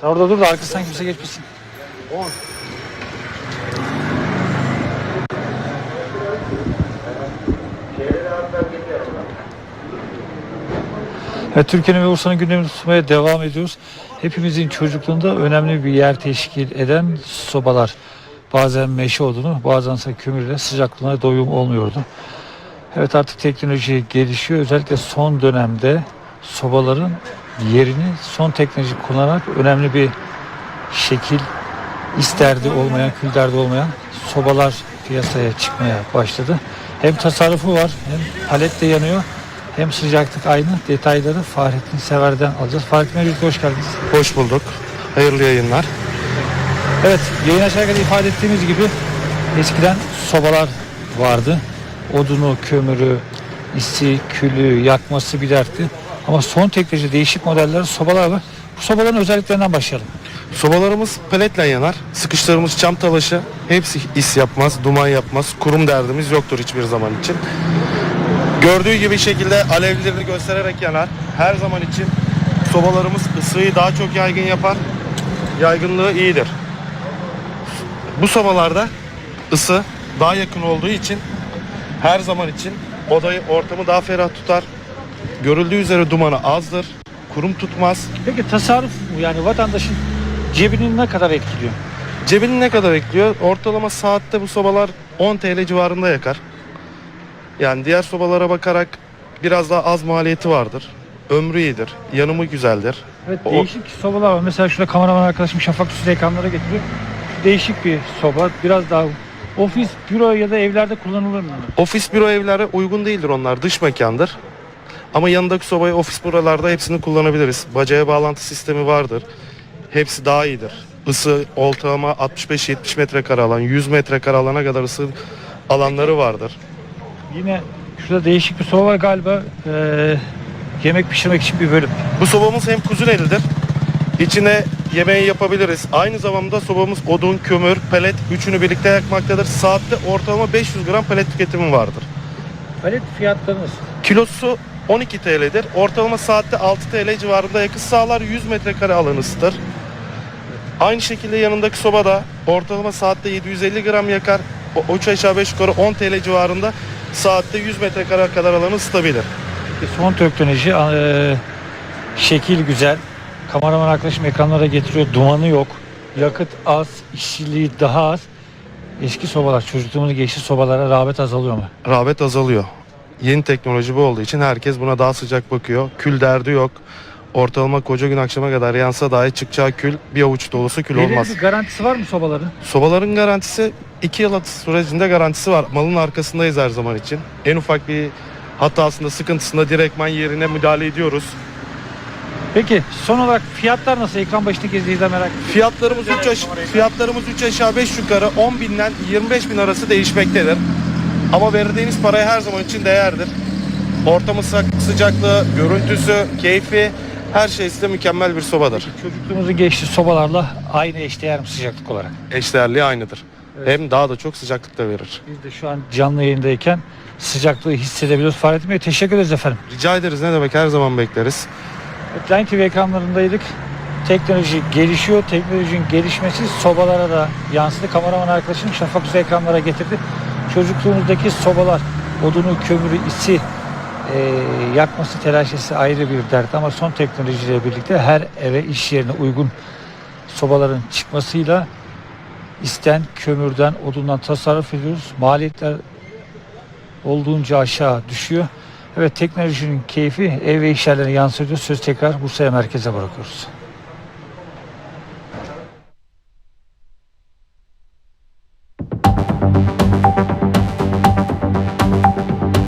Sen orada dur da arkasından kimse geçmesin. Evet, Türkiye'nin ve Bursa'nın gündemini tutmaya devam ediyoruz. Hepimizin çocukluğunda önemli bir yer teşkil eden sobalar. Bazen meşe odunu, bazen ise kömürle sıcaklığına doyum olmuyordu. Evet artık teknoloji gelişiyor. Özellikle son dönemde sobaların yerini son teknoloji kullanarak önemli bir şekil isterdi olmayan, kül derdi olmayan sobalar piyasaya çıkmaya başladı. Hem tasarrufu var, hem palet de yanıyor, hem sıcaklık aynı. Detayları Fahrettin Sever'den alacağız. Fahrettin Öncelikle hoş geldiniz. Hoş bulduk. Hayırlı yayınlar. Evet, yayın açarken ifade ettiğimiz gibi eskiden sobalar vardı. Odunu, kömürü, isi, külü, yakması bir dertti. Ama son teknoloji değişik modeller sobalar var. Bu sobaların özelliklerinden başlayalım. Sobalarımız peletle yanar. Sıkıştığımız çam talaşı hepsi is yapmaz, duman yapmaz. Kurum derdimiz yoktur hiçbir zaman için. Gördüğü gibi şekilde alevlerini göstererek yanar. Her zaman için sobalarımız ısıyı daha çok yaygın yapar. Yaygınlığı iyidir. Bu sobalarda ısı daha yakın olduğu için her zaman için odayı ortamı daha ferah tutar. Görüldüğü üzere dumanı azdır. Kurum tutmaz. Peki tasarruf mu? Yani vatandaşın cebini ne kadar etkiliyor? Cebini ne kadar ekliyor? Ortalama saatte bu sobalar 10 TL civarında yakar. Yani diğer sobalara bakarak biraz daha az maliyeti vardır. Ömrü iyidir. Yanımı güzeldir. Evet O- değişik sobalar var. Mesela şurada kameraman arkadaşım Şafak Üstü ekranlara getiriyor. Değişik bir soba. Biraz daha ofis, büro ya da evlerde kullanılır mı? Ofis büro evlere uygun değildir onlar. Dış mekandır. Ama yanındaki sobayı ofis buralarda hepsini kullanabiliriz. Bacaya bağlantı sistemi vardır. Hepsi daha iyidir. Isı ortalama 65-70 metrekare alan, 100 metrekare alana kadar ısı alanları vardır. Yine şurada değişik bir soba var galiba. Ee, yemek pişirmek için bir bölüm. Bu sobamız hem kuzunelidir. İçine yemeği yapabiliriz. Aynı zamanda sobamız odun, kömür, pelet üçünü birlikte yakmaktadır. Saatte ortalama 500 gram pelet tüketimi vardır. Palet fiyatları nasıl? Kilosu 12 TL'dir. Ortalama saatte 6 TL civarında yakıt sağlar. 100 metrekare alanı ısıtır. Aynı şekilde yanındaki sobada ortalama saatte 750 gram yakar. O 3 aşağı 5 yukarı 10 TL civarında saatte 100 metrekare kadar alanı ısıtabilir. Son teknoloji ee, şekil güzel. Kameraman arkadaşım ekranlara getiriyor. Dumanı yok. Yakıt az, işçiliği daha az. Eski sobalar, çocukluğumuz geçti sobalara rağbet azalıyor mu? rağbet azalıyor. Yeni teknoloji bu olduğu için herkes buna daha sıcak bakıyor. Kül derdi yok. Ortalama koca gün akşama kadar yansa dahi çıkacağı kül bir avuç dolusu kül Belirli olmaz. bir garantisi var mı sobaların? Sobaların garantisi 2 yıl sürecinde garantisi var. Malın arkasındayız her zaman için. En ufak bir hatasında, sıkıntısında direktman yerine müdahale ediyoruz. Peki son olarak fiyatlar nasıl? Ekran başındaki izleyiciler merak ediyor. Fiyatlarımız 3 aş- fiyatlarımız 3 aşağı 5 yukarı 10 binden 25 bin arası değişmektedir. Ama verdiğiniz paraya her zaman için değerdir. Ortamı sı- sıcaklığı, görüntüsü, keyfi her şey size mükemmel bir sobadır. Çocukluğumuzun geçti sobalarla aynı eşdeğer mi sıcaklık olarak? Eşdeğerliği aynıdır. Evet. Hem daha da çok sıcaklık da verir. Biz de şu an canlı yayındayken sıcaklığı hissedebiliyoruz. Fahrettin Bey teşekkür ederiz efendim. Rica ederiz ne demek her zaman bekleriz. Evet, Line TV ekranlarındaydık. Teknoloji gelişiyor. Teknolojinin gelişmesi sobalara da yansıdı. Kameraman arkadaşım Şafak Usta ekranlara getirdi. Çocukluğumuzdaki sobalar, odunu, kömürü, isi e, yakması, telaşesi ayrı bir dert. Ama son teknolojiyle birlikte her eve, iş yerine uygun sobaların çıkmasıyla isten kömürden, odundan tasarruf ediyoruz. Maliyetler olduğunca aşağı düşüyor. Evet teknolojinin keyfi ev ve iş yerlerine yansıyor. Söz tekrar Bursa'ya merkeze bırakıyoruz.